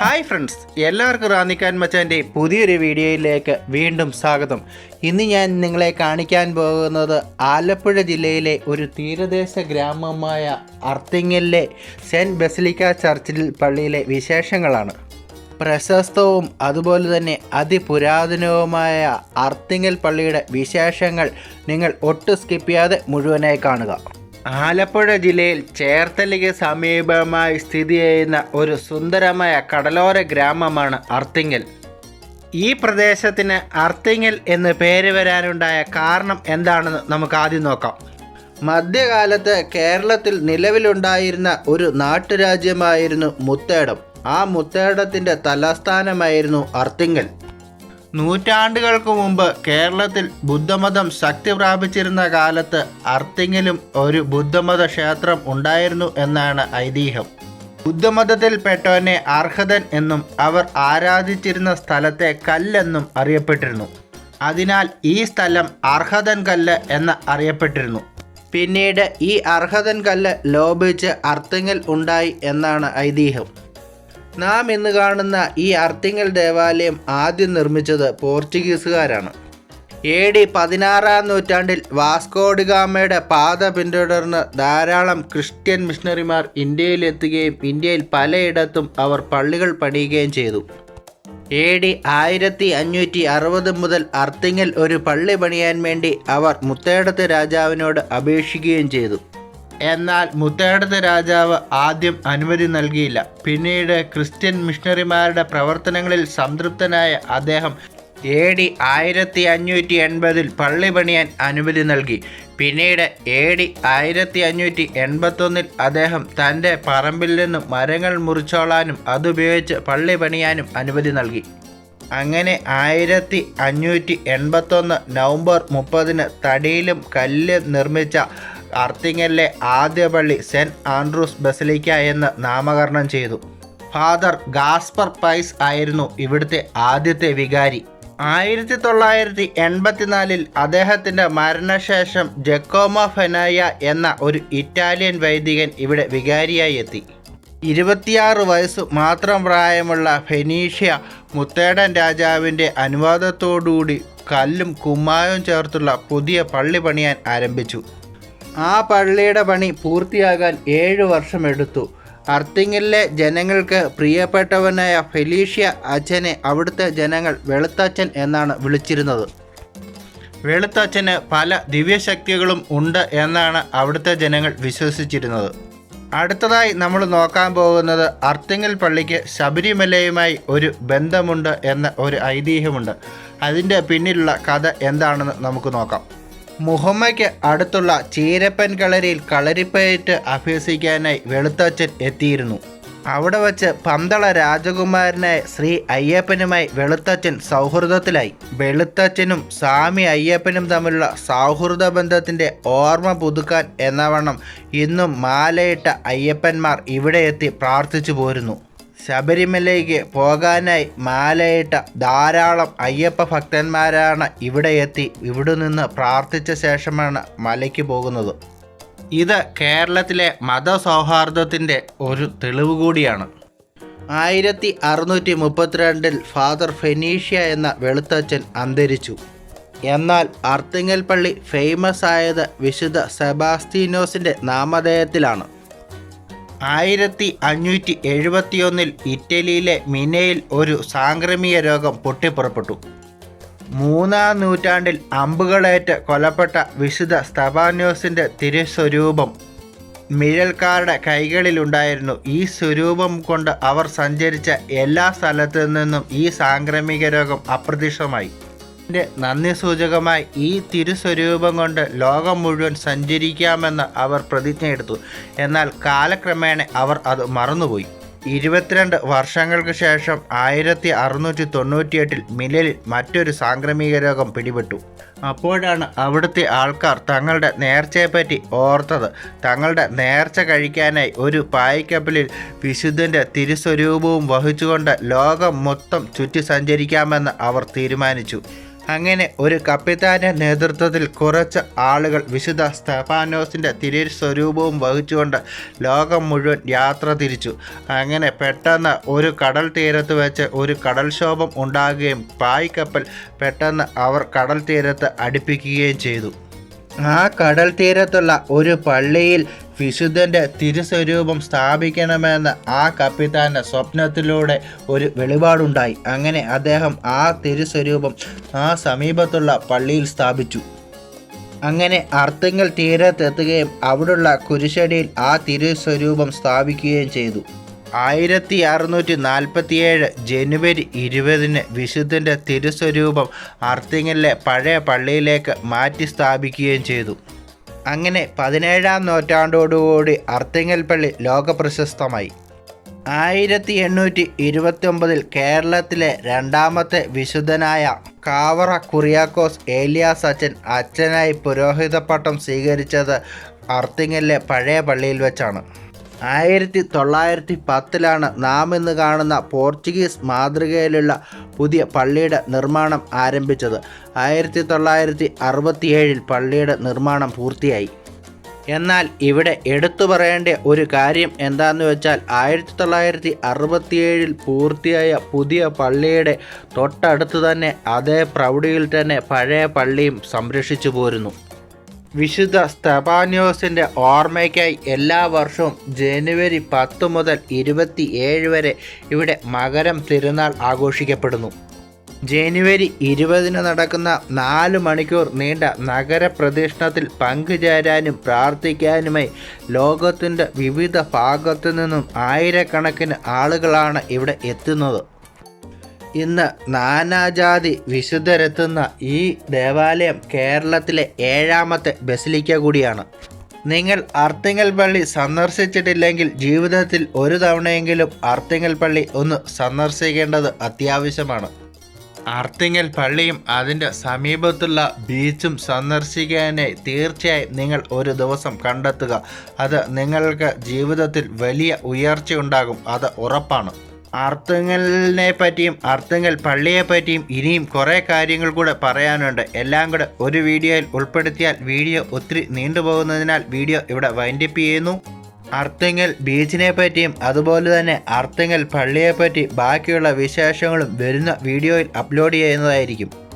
Hi friends എല്ലാവർക്കും റാന്നിക്കാൻ മച്ചാന്റെ പുതിയൊരു വീഡിയോയിലേക്ക് വീണ്ടും സ്വാഗതം. ഇന്ന് ഞാൻ നിങ്ങളെ കാണിക്കാൻ പോകുന്നത് ആലപ്പുഴ ജില്ലയിലെ ഒരു തീരദേശ ഗ്രാമമായ അർത്തിങ്ങലിലെ സെന്റ് ബസിലിക്ക ചർച്ചിൽ പള്ളിയിലെ വിശേഷങ്ങളാണ്. പ്രശസ്തവും അതുപോലെ തന്നെ അതിപുരാതനവുമായ അർത്തിങ്ങൽ പള്ളിയുടെ വിശേഷങ്ങൾ നിങ്ങൾ ഒട്ടും സ്കിപ്പ് ചെയ്യാതെ മുഴുവനായി കാണുക. ആലപ്പുഴ ജില്ലയിൽ ചേർത്തലയ്ക്ക് സമീപമായി സ്ഥിതി ചെയ്യുന്ന ഒരു സുന്ദരമായ കടലോര ഗ്രാമമാണ് അർത്തിങ്ങൽ. ഈ പ്രദേശത്തിന് അർത്തിങ്ങൽ എന്ന് പേര് വരാനുണ്ടായ കാരണം എന്താണെന്ന് നമുക്ക് ആദ്യം നോക്കാം. മധ്യകാലത്ത് കേരളത്തിൽ നിലവിലുണ്ടായിരുന്ന ഒരു നാട്ടുരാജ്യമായിരുന്നു മുത്തേടം. ആ മുത്തേടത്തിന്റെ തലസ്ഥാനമായിരുന്നു അർത്തിങ്ങൽ. നൂറ്റാണ്ടുകൾക്ക് മുമ്പ് കേരളത്തിൽ ബുദ്ധമതം ശക്തി പ്രാപിച്ചിരുന്ന കാലത്ത് അർത്തിങ്ങിലും ഒരു ബുദ്ധമത ക്ഷേത്രം ഉണ്ടായിരുന്നു എന്നാണ് ഐതിഹ്യം. ബുദ്ധമതത്തിൽപ്പെട്ടവനെ അർഹതൻ എന്നും അവർ ആരാധിച്ചിരുന്ന സ്ഥലത്തെ കല്ലെന്നും അറിയപ്പെട്ടിരുന്നു. അതിനാൽ ഈ സ്ഥലം അർഹതൻ കല്ല് എന്ന് അറിയപ്പെട്ടിരുന്നു. പിന്നീട് ഈ അർഹതൻ കല്ല് ലോപിച്ച് അർത്തിങ്ങിൽ ഉണ്ടായി എന്നാണ് ഐതിഹ്യം. നാം ഇന്ന് കാണുന്ന ഈ അർത്തിങ്ങൽ ദേവാലയം ആദ്യം നിർമ്മിച്ചത് പോർച്ചുഗീസുകാരാണ്. എ ഡി പതിനാറാം നൂറ്റാണ്ടിൽ വാസ്കോഡിഗാമയുടെ പാത പിന്തുടർന്ന് ധാരാളം ക്രിസ്ത്യൻ മിഷണറിമാർ ഇന്ത്യയിലെത്തുകയും ഇന്ത്യയിൽ പലയിടത്തും അവർ പള്ളികൾ പണിയുകയും ചെയ്തു. എ ഡി ആയിരത്തി അഞ്ഞൂറ്റി അറുപത് മുതൽ അർത്തിങ്ങൽ ഒരു പള്ളി പണിയാൻ വേണ്ടി അവർ മുത്തേടത്ത് രാജാവിനോട് അപേക്ഷിക്കുകയും ചെയ്തു. എന്നാൽ മുത്തേടത്ത് രാജാവ് ആദ്യം അനുമതി നൽകിയില്ല. പിന്നീട് ക്രിസ്ത്യൻ മിഷണറിമാരുടെ പ്രവർത്തനങ്ങളിൽ സംതൃപ്തനായ അദ്ദേഹം എ ഡി ആയിരത്തി അഞ്ഞൂറ്റി എൺപതിൽ പള്ളി പണിയാൻ അനുമതി നൽകി. പിന്നീട് എ ഡി ആയിരത്തി അഞ്ഞൂറ്റി എൺപത്തൊന്നിൽ അദ്ദേഹം തന്റെ പറമ്പിൽ നിന്നും മരങ്ങൾ മുറിച്ചോളാനും അതുപയോഗിച്ച് പള്ളി പണിയാനും അനുമതി നൽകി. അങ്ങനെ ആയിരത്തി അഞ്ഞൂറ്റി എൺപത്തൊന്ന് നവംബർ മുപ്പതിന് തടിയിലും കല്ല് നിർമ്മിച്ച അർത്തിങ്ങലിലെ ആദ്യ പള്ളി സെന്റ് ആൻഡ്രൂസ് ബസലിക്ക എന്ന് നാമകരണം ചെയ്തു. ഫാദർ ഗാസ്പർ പൈസ് ആയിരുന്നു ഇവിടുത്തെ ആദ്യത്തെ വികാരി. ആയിരത്തി തൊള്ളായിരത്തി എൺപത്തിനാലിൽ അദ്ദേഹത്തിന്റെ മരണശേഷം ജക്കോമോ ഫെനായ എന്ന ഒരു ഇറ്റാലിയൻ വൈദികൻ ഇവിടെ വികാരിയായി എത്തി. ഇരുപത്തിയാറ് വയസ്സ് മാത്രം പ്രായമുള്ള ഫെനീഷ്യ മുത്തേടൻ രാജാവിന്റെ അനുവാദത്തോടുകൂടി കല്ലും കുമ്മായവും ചേർത്തുള്ള പുതിയ പള്ളി പണിയാൻ ആരംഭിച്ചു. ആ പള്ളിയുടെ പണി പൂർത്തിയാകാൻ ഏഴ് വർഷമെടുത്തു അർത്തിങ്ങിലെ ജനങ്ങൾക്ക് പ്രിയപ്പെട്ടവനായ ഫെലീഷ്യ അച്ഛനെ അവിടുത്തെ ജനങ്ങൾ വെളുത്തച്ഛൻ എന്നാണ് വിളിച്ചിരുന്നത്. വെളുത്തച്ഛന് പല ദിവ്യശക്തികളും ഉണ്ട് എന്നാണ് അവിടുത്തെ ജനങ്ങൾ വിശ്വസിച്ചിരുന്നത്. അടുത്തതായി നമ്മൾ നോക്കാൻ പോകുന്നത് അർത്തിങ്ങൽ പള്ളിക്ക് ശബരിമലയുമായി ഒരു ബന്ധമുണ്ട് എന്ന ഒരു ഐതിഹ്യമുണ്ട്. അതിന്റെ പിന്നിലുള്ള കഥ എന്താണെന്ന് നമുക്ക് നോക്കാം. മുഹമ്മയ്ക്ക് അടുത്തുള്ള ചീരപ്പൻ കളരിയിൽ കളരിപ്പയറ്റ് അഭ്യസിക്കാനായി വെളുത്തച്ഛൻ എത്തിയിരുന്നു. അവിടെ വച്ച് പന്തള രാജകുമാരനായ ശ്രീ അയ്യപ്പനുമായി വെളുത്തച്ഛൻ സൗഹൃദത്തിലായി. വെളുത്തച്ഛനും സ്വാമി അയ്യപ്പനും തമ്മിലുള്ള സൗഹൃദ ബന്ധത്തിന്റെ ഓർമ്മ പുതുക്കാൻ എന്നവണ്ണം ഇന്നും മാലയിട്ട അയ്യപ്പന്മാർ ഇവിടെ എത്തി പ്രാർത്ഥിച്ചു പോരുന്നു. ശബരിമലയ്ക്ക് പോകാനായി മാലയിട്ട ധാരാളം അയ്യപ്പ ഭക്തന്മാരാണ് ഇവിടെ എത്തി ഇവിടെ നിന്ന് പ്രാർത്ഥിച്ച ശേഷമാണ് മലയ്ക്ക് പോകുന്നത്. ഇത് കേരളത്തിലെ മതസൗഹാർദ്ദത്തിന്റെ ഒരു തെളിവ് കൂടിയാണ്. ആയിരത്തി അറുന്നൂറ്റി മുപ്പത്തിരണ്ടിൽ ഫാദർ ഫെനീഷ്യ എന്ന വെളുത്തച്ഛൻ അന്തരിച്ചു. എന്നാൽ അർത്തിങ്ങൽ പള്ളി ഫേമസ് ആയത് വിശുദ്ധ സെബാസ്തീനോസിന്റെ നാമധേയത്തിലാണ്. ആയിരത്തി അഞ്ഞൂറ്റി എഴുപത്തിയൊന്നിൽ ഇറ്റലിയിലെ മിനയിൽ ഒരു സാംക്രമിക രോഗം പൊട്ടിപ്പുറപ്പെട്ടു. മൂന്നാം നൂറ്റാണ്ടിൽ അമ്പുകളേറ്റ് കൊലപ്പെട്ട വിശുദ്ധ സ്തപാന്യോസിന്റെ തിരുസ്വരൂപം മിഴൽക്കാരുടെ കൈകളിലുണ്ടായിരുന്നു. ഈ സ്വരൂപം കൊണ്ട് അവർ സഞ്ചരിച്ച എല്ലാ സ്ഥലത്തു നിന്നും ഈ സാംക്രമിക രോഗം അപ്രത്യക്ഷമായി. നന്ദി സൂചകമായി ഈ തിരുസ്വരൂപം കൊണ്ട് ലോകം മുഴുവൻ സഞ്ചരിക്കാമെന്ന് അവർ പ്രതിജ്ഞ എടുത്തു. എന്നാൽ കാലക്രമേണ അവർ അത് മറന്നുപോയി. ഇരുപത്തിരണ്ട് വർഷങ്ങൾക്ക് ശേഷം ആയിരത്തി അറുന്നൂറ്റി തൊണ്ണൂറ്റിയെട്ടിൽ മിലലിൽ മറ്റൊരു സാംക്രമിക രോഗം പിടിപെട്ടു. അപ്പോഴാണ് അവിടുത്തെ ആൾക്കാർ തങ്ങളുടെ നേർച്ചയെപ്പറ്റി ഓർത്തത്. തങ്ങളുടെ നേർച്ച കഴിക്കാനായി ഒരു പായ്ക്കപ്പലിൽ വിശുദ്ധന്റെ തിരുസ്വരൂപവും വഹിച്ചുകൊണ്ട് ലോകം മൊത്തം ചുറ്റി സഞ്ചരിക്കാമെന്ന് അവർ തീരുമാനിച്ചു. അങ്ങനെ ഒരു കപ്പിത്താന്റെ നേതൃത്വത്തിൽ കുറച്ച് ആളുകൾ വിശുദ്ധ സ്തഫാനോസിന്റെ തിരി സ്വരൂപവും വഹിച്ചുകൊണ്ട് ലോകം മുഴുവൻ യാത്ര തിരിച്ചു. അങ്ങനെ പെട്ടെന്ന് ഒരു കടൽ തീരത്ത് വെച്ച് ഒരു കടൽക്ഷോഭം ഉണ്ടാകുകയും പായ്ക്കപ്പൽ പെട്ടെന്ന് അവർ കടൽ തീരത്ത് അടുപ്പിക്കുകയും ചെയ്തു. ആ കടൽ തീരത്തുള്ള ഒരു പള്ളിയിൽ വിശുദ്ധന്റെ തിരുസ്വരൂപം സ്ഥാപിക്കണമെന്ന് ആ കപ്പിത്താന്റെ സ്വപ്നത്തിലൂടെ ഒരു വെളിപാടുണ്ടായി. അങ്ങനെ അദ്ദേഹം ആ തിരുസ്വരൂപം ആ സമീപത്തുള്ള പള്ളിയിൽ സ്ഥാപിച്ചു. അങ്ങനെ അർത്ഥങ്ങൾ തീരത്തെത്തുകയും അവിടുള്ള കുരിശടിയിൽ ആ തിരുസ്വരൂപം സ്ഥാപിക്കുകയും ചെയ്തു. ആയിരത്തി അറുന്നൂറ്റി നാൽപ്പത്തിയേഴ് ജനുവരി ഇരുപതിന് വിശുദ്ധന്റെ തിരുസ്വരൂപം അർത്തിങ്ങലിലെ പഴയ പള്ളിയിലേക്ക് മാറ്റി സ്ഥാപിക്കുകയും ചെയ്തു. അങ്ങനെ പതിനേഴാം നൂറ്റാണ്ടോടുകൂടി അർത്തിങ്ങൽ പള്ളി ലോകപ്രശസ്തമായി. ആയിരത്തി എണ്ണൂറ്റി ഇരുപത്തി ഒമ്പതിൽ കേരളത്തിലെ രണ്ടാമത്തെ വിശുദ്ധനായ കാവറ കുറിയാക്കോസ് ഏലിയാസ് അച്ഛൻ അച്ഛനായി പുരോഹിതപ്പട്ടം സ്വീകരിച്ചത് അർത്തിങ്ങലിലെ പഴയ പള്ളിയിൽ വെച്ചാണ്. ആയിരത്തി തൊള്ളായിരത്തി പത്തിലാണ് നാം ഇന്ന് കാണുന്ന പോർച്ചുഗീസ് മാതൃകയിലുള്ള പുതിയ പള്ളിയുടെ നിർമ്മാണം ആരംഭിച്ചത്. ആയിരത്തി തൊള്ളായിരത്തി അറുപത്തിയേഴിൽ പള്ളിയുടെ നിർമ്മാണം പൂർത്തിയായി. എന്നാൽ ഇവിടെ എടുത്തു പറയേണ്ട ഒരു കാര്യം എന്താണെന്ന് വെച്ചാൽ ആയിരത്തി തൊള്ളായിരത്തി അറുപത്തിയേഴിൽ പൂർത്തിയായ പുതിയ പള്ളിയുടെ തൊട്ടടുത്ത് തന്നെ അതേ പ്രൗഢിയിൽ തന്നെ പഴയ പള്ളിയും സംരക്ഷിച്ചു പോരുന്നു. വിശുദ്ധ സ്തപാനിയോസിന്റെ ഓർമ്മയ്ക്കായി എല്ലാ വർഷവും ജനുവരി പത്ത് മുതൽ ഇരുപത്തി ഏഴ് വരെ ഇവിടെ മകരം തിരുനാൾ ആഘോഷിക്കപ്പെടുന്നു. ജനുവരി ഇരുപതിന് നടക്കുന്ന നാല് മണിക്കൂർ നീണ്ട നഗരപ്രദക്ഷിണത്തിൽ പങ്കുചേരാനും പ്രാർത്ഥിക്കാനുമായി ലോകത്തിന്റെ വിവിധ ഭാഗത്തു നിന്നും ആയിരക്കണക്കിന് ആളുകളാണ് ഇവിടെ എത്തുന്നത്. ഇന്ന് നാനാജാതി വിശുദ്ധരെത്തുന്ന ഈ ദേവാലയം കേരളത്തിലെ ഏഴാമത്തെ ബസിലിക്ക കൂടിയാണ്. നിങ്ങൾ അർത്തിങ്ങൽ പള്ളി സന്ദർശിച്ചിട്ടില്ലെങ്കിൽ ജീവിതത്തിൽ ഒരു തവണയെങ്കിലും അർത്തിങ്ങൽ പള്ളി ഒന്ന് സന്ദർശിക്കേണ്ടത് അത്യാവശ്യമാണ്. അർത്തിങ്ങൽ പള്ളിയും അതിന്റെ സമീപത്തുള്ള ബീച്ചും സന്ദർശിക്കാനായി തീർച്ചയായും നിങ്ങൾ ഒരു ദിവസം കണ്ടെത്തുക. അത് നിങ്ങൾക്ക് ജീവിതത്തിൽ വലിയ ഉയർച്ചയുണ്ടാകും. അത് ഉറപ്പാണ്. ആർത്തുങ്ങലിനെ പറ്റിയും ആർത്തുങ്ങൽ പള്ളിയെ പറ്റിയും ഇനിയും കുറേ കാര്യങ്ങൾ കൂടെ പറയാനുണ്ട്. എല്ലാം കൂടെ ഒരു വീഡിയോയിൽ ഉൾപ്പെടുത്തിയാൽ വീഡിയോ ഒത്തിരി നീണ്ടുപോകുന്നതിനാൽ വീഡിയോ ഇവിടെ വൈൻഡപ്പ് ചെയ്യുന്നു. അർത്തിങ്ങൽ ബീച്ചിനെ പറ്റിയും അതുപോലെ തന്നെ അർത്തിങ്ങൽ പള്ളിയെപ്പറ്റി ബാക്കിയുള്ള വിശേഷങ്ങളും വരുന്ന വീഡിയോയിൽ അപ്ലോഡ് ചെയ്യുന്നതായിരിക്കും.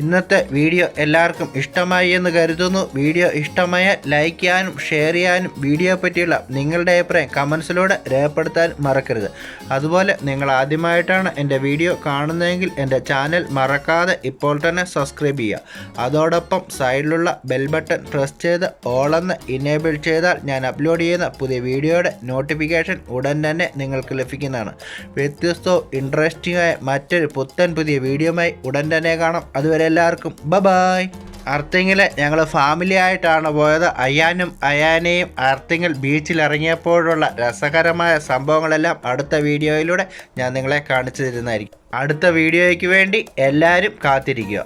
ഇന്നത്തെ വീഡിയോ എല്ലാവർക്കും ഇഷ്ടമായി എന്ന് കരുതുന്നു. വീഡിയോ ഇഷ്ടമായ ലൈക്ക് ചെയ്യാനും ഷെയർ ചെയ്യാനും വീഡിയോ പറ്റിയുള്ള നിങ്ങളുടെ അഭിപ്രായം കമൻസിലൂടെ രേഖപ്പെടുത്താൻ മറക്കരുത്. അതുപോലെ നിങ്ങൾ ആദ്യമായിട്ടാണ് എന്റെ വീഡിയോ കാണുന്നതെങ്കിൽ എന്റെ ചാനൽ മറക്കാതെ ഇപ്പോൾ തന്നെ സബ്സ്ക്രൈബ് ചെയ്യുക. അതോടൊപ്പം സൈഡിലുള്ള ബെൽ ബട്ടൺ പ്രസ് ചെയ്ത് ഓളെന്ന് ഇനേബിൾ ചെയ്താൽ ഞാൻ അപ്ലോഡ് ചെയ്യുന്ന പുതിയ വീഡിയോയുടെ നോട്ടിഫിക്കേഷൻ ഉടൻ തന്നെ നിങ്ങൾക്ക് ലഭിക്കുന്നതാണ്. വ്യത്യസ്തവും ഇൻട്രസ്റ്റിംഗ് ആയ മറ്റൊരു പുത്തൻ പുതിയ വീഡിയോയുമായി ഉടൻ തന്നെ കാണാം. അതുവരെ എല്ലാവർക്കും ബബായ്. അർത്തിങ്ങിൽ ഞങ്ങൾ ഫാമിലി ആയിട്ടാണ് പോയത്. അയാനും അയാനെയും അർത്തിങ്ങൽ ബീച്ചിൽ ഇറങ്ങിയപ്പോഴുള്ള രസകരമായ സംഭവങ്ങളെല്ലാം അടുത്ത വീഡിയോയിലൂടെ ഞാൻ നിങ്ങളെ കാണിച്ചു തരുന്നതായിരിക്കും. അടുത്ത വീഡിയോയ്ക്ക് വേണ്ടി എല്ലാവരും കാത്തിരിക്കുക.